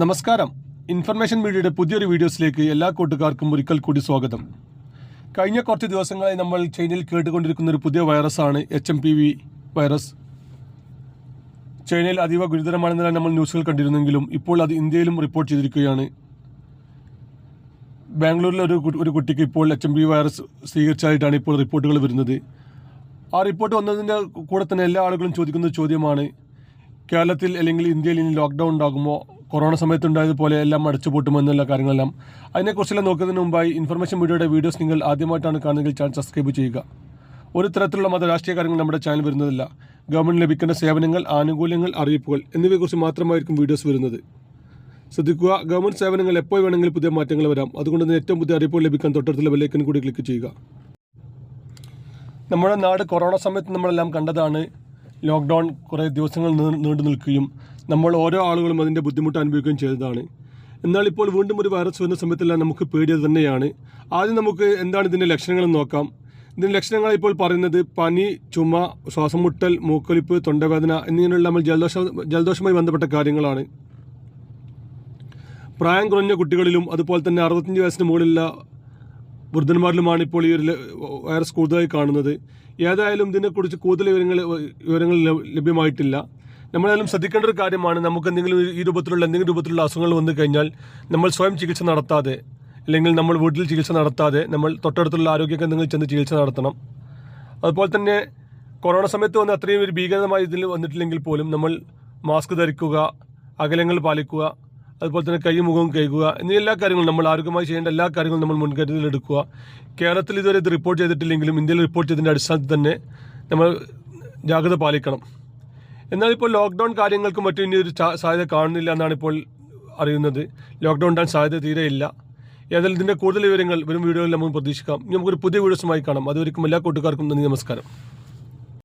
നമസ്കാരം. ഇൻഫർമേഷൻ മീഡിയയുടെ പുതിയൊരു വീഡിയോസിലേക്ക് എല്ലാ കൂട്ടുകാർക്കും ഒരിക്കൽ കൂടി സ്വാഗതം. കഴിഞ്ഞ കുറച്ച് ദിവസങ്ങളായി നമ്മൾ ചൈനയിൽ കേട്ടുകൊണ്ടിരിക്കുന്ന ഒരു പുതിയ വൈറസാണ് H M P V virus ചൈനയിൽ അതീവ ഗുരുതരമാണെന്നാണ് നമ്മൾ ന്യൂസുകൾ കണ്ടിരുന്നെങ്കിലും ഇപ്പോൾ അത് ഇന്ത്യയിലും റിപ്പോർട്ട് ചെയ്തിരിക്കുകയാണ്. ബാംഗ്ലൂരിലെ ഒരു ഒരു കുട്ടിക്ക് ഇപ്പോൾ എച്ച് എം പി വൈറസ് സ്ഥിരീകരിച്ചതായിട്ടാണ് ഇപ്പോൾ റിപ്പോർട്ടുകൾ വരുന്നത്. ആ റിപ്പോർട്ട് വന്നതിന്റെ കൂടെ തന്നെ എല്ലാ ആളുകളും ചോദിക്കുന്ന ചോദ്യമാണ് കേരളത്തിൽ അല്ലെങ്കിൽ ഇന്ത്യയിൽ ഇനി ലോക്ക്ഡൗൺ ഉണ്ടാകുമോ? കൊറോണ സമയത്തുണ്ടായതുപോലെ എല്ലാം അടച്ചു പൂട്ടുമോ എന്നുള്ള കാര്യങ്ങളെല്ലാം അതിനെക്കുറിച്ചെല്ലാം നോക്കുന്നതിന് മുമ്പായി ഇൻഫർമേഷൻ വീഡിയോയുടെ വീഡിയോസ് നിങ്ങൾ ആദ്യമായിട്ടാണ് കാണുന്നതെങ്കിൽ ചാനൽ സബ്സ്ക്രൈബ് ചെയ്യുക. ഒരു തരത്തിലുള്ള മത രാഷ്ട്രീയ കാര്യങ്ങൾ നമ്മുടെ ചാനൽ വരുന്നതല്ല. ഗവൺമെന്റ് ലഭിക്കേണ്ട സേവനങ്ങൾ ആനുകൂല്യങ്ങൾ അറിയിപ്പുകൾ എന്നിവയെക്കുറിച്ച് മാത്രമായിരിക്കും വീഡിയോസ് വരുന്നത്. ശ്രദ്ധിക്കുക ഗവൺമെന്റ് സേവനങ്ങൾ എപ്പോൾ വേണമെങ്കിലും പുതിയ മാറ്റങ്ങൾ വരാം. അതുകൊണ്ട് തന്നെ ഏറ്റവും പുതിയ അറിയിപ്പുകൾ ലഭിക്കാൻ തൊട്ടടുത്തുള്ള ബെല്ലൈക്കൻ കൂടി ക്ലിക്ക് ചെയ്യുക. നമ്മുടെ നാട് കൊറോണ സമയത്ത് നമ്മളെല്ലാം കണ്ടതാണ്. ലോക്ക്ഡൗൺ കുറേ ദിവസങ്ങൾ നീണ്ടു നിൽക്കുകയും നമ്മൾ ഓരോ ആളുകളും അതിന്റെ ബുദ്ധിമുട്ട് അനുഭവിക്കുകയും ചെയ്തതാണ്. എന്നാൽ ഇപ്പോൾ വീണ്ടും ഒരു വൈറസ് വരുന്ന സമയത്തെല്ലാം നമുക്ക് പേടിയത് തന്നെയാണ്. ആദ്യം നമുക്ക് എന്താണ് ഇതിന്റെ ലക്ഷണങ്ങൾ നോക്കാം. ഇതിന്റെ ലക്ഷണങ്ങൾ ഇപ്പോൾ പറയുന്നത് പനി ചുമ ശ്വാസം മുട്ടൽ മൂക്കൊലിപ്പ് തൊണ്ടവേദന എന്നിങ്ങനെയുള്ള നമ്മൾ ജലദോഷ ജലദോഷവുമായി ബന്ധപ്പെട്ട കാര്യങ്ങളാണ്. പ്രായം കുറഞ്ഞ കുട്ടികളിലും അതുപോലെ തന്നെ അറുപത്തഞ്ച് വയസ്സിന് മുകളിലുള്ള വൃദ്ധന്മാരിലുമാണ് ഇപ്പോൾ ഈ ഒരു വൈറസ് കൂടുതലായി കാണുന്നത്. ഏതായാലും ഇതിനെക്കുറിച്ച് കൂടുതൽ വിവരങ്ങൾ വിവരങ്ങൾ ലഭ്യമായിട്ടില്ല. നമ്മളെല്ലാം ശ്രദ്ധിക്കേണ്ട ഒരു കാര്യമാണ് നമുക്ക് എന്തെങ്കിലും ഈ രൂപത്തിലുള്ള എന്തെങ്കിലും രൂപത്തിലുള്ള അസുഖങ്ങൾ വന്നു കഴിഞ്ഞാൽ നമ്മൾ സ്വയം ചികിത്സ നടത്താതെ അല്ലെങ്കിൽ നമ്മൾ വീട്ടിൽ ചികിത്സ നടത്താതെ നമ്മൾ തൊട്ടടുത്തുള്ള ആരോഗ്യ കേന്ദ്രങ്ങളിൽ ചെന്ന് ചികിത്സ നടത്തണം. അതുപോലെ തന്നെ കൊറോണ സമയത്ത് വന്ന അത്രയും ഒരു ഭീകരമായ ഇതിൽ വന്നിട്ടില്ലെങ്കിൽ പോലും നമ്മൾ മാസ്ക് ധരിക്കുക അകലങ്ങൾ പാലിക്കുക അതുപോലെ തന്നെ കൈ മുഖവും കഴുകുക എന്നീ എല്ലാ കാര്യങ്ങളും നമ്മൾ ആരോഗ്യമായി ചെയ്യേണ്ട എല്ലാ കാര്യങ്ങളും നമ്മൾ മുൻകരുതൽ എടുക്കുക. കേരളത്തിൽ ഇതുവരെ ഇത് റിപ്പോർട്ട് ചെയ്തിട്ടില്ലെങ്കിലും ഇന്ത്യയിൽ റിപ്പോർട്ട് ചെയ്തതിന്റെ അടിസ്ഥാനത്തിൽ തന്നെ നമ്മൾ ജാഗ്രത പാലിക്കണം. എന്നാൽ ഇപ്പോൾ ലോക്ക്ഡൗൺ കാര്യങ്ങൾക്കും മറ്റും ഇനി ഒരു സാധ്യത കാണുന്നില്ല എന്നാണ് ഇപ്പോൾ അറിയുന്നത്. ലോക്ക്ഡൗൺ ഉണ്ടാൻ സാധ്യത തീരെയില്ല. ഏതായാലും ഇതിന്റെ കൂടുതൽ വിവരങ്ങൾ വരും വീഡിയോയിൽ നമുക്ക് പ്രതീക്ഷിക്കാം. നമുക്കൊരു പുതിയ വീഡിയോസുമായി കാണാം. അതുവരെയും എല്ലാ കൂട്ടുകാർക്കും നന്ദി നമസ്കാരം.